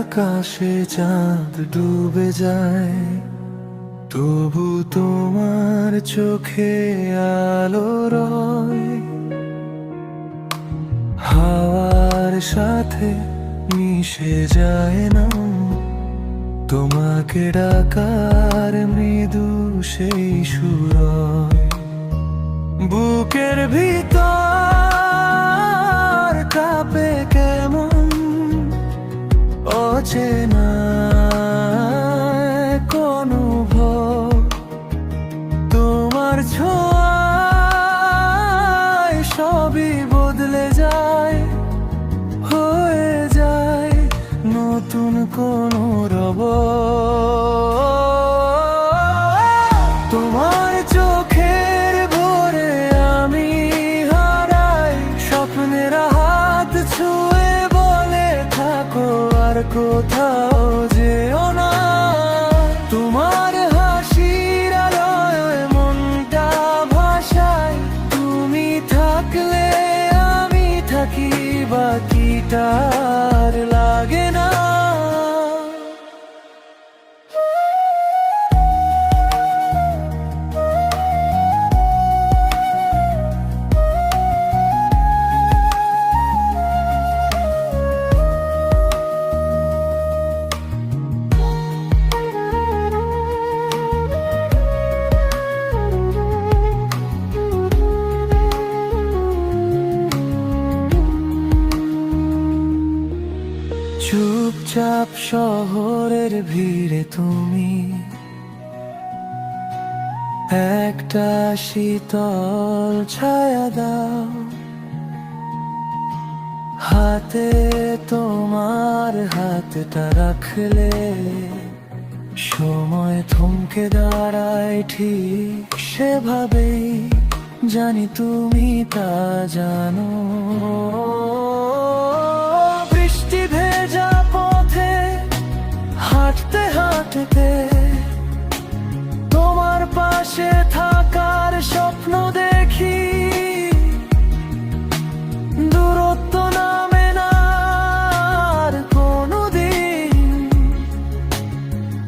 আকাশে চাঁদ ডুবে যায়, তবু তোমার চোখে আলো রয়। হাওয়ার সাথে মিশে যায় না, তোমাকে ডাকার মৃদু সেই সুরয়। বুকের ভিতর অচেনা না ভয় তোমার ছোঁয়ায় সবই কোথাও যেও না। তোমার হাসির আলোয় মনটা ভাষায় তুমি থাকলে আমি থাকি বাকিটার চুপচাপ শহরের ভিড়ে তুমি। একটা শীতল ছায়া দাও। হাতে তোমার হাতটা রাখলে সময় থমকে দাঁড়ায় ঠিক সেভাবেই। জানি তুমি তা জানো। হাঁটতে তোমার পাশে থাকার স্বপ্ন দেখি। দূরত্ব নামে না আর কোনোদিন।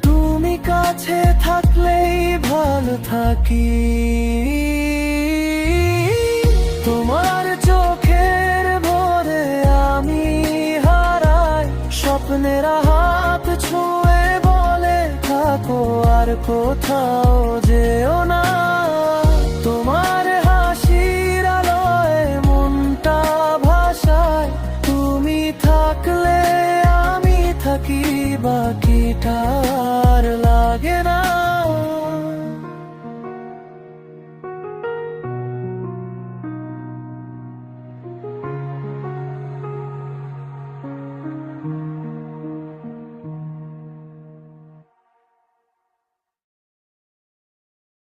তুমি কাছে থাকলেই ভালো থাকি। কোথাও যেও না। তোমার হাসির আলোয় মনটা ভাষায় তুমি থাকলে আমি থাকি বাকিটা।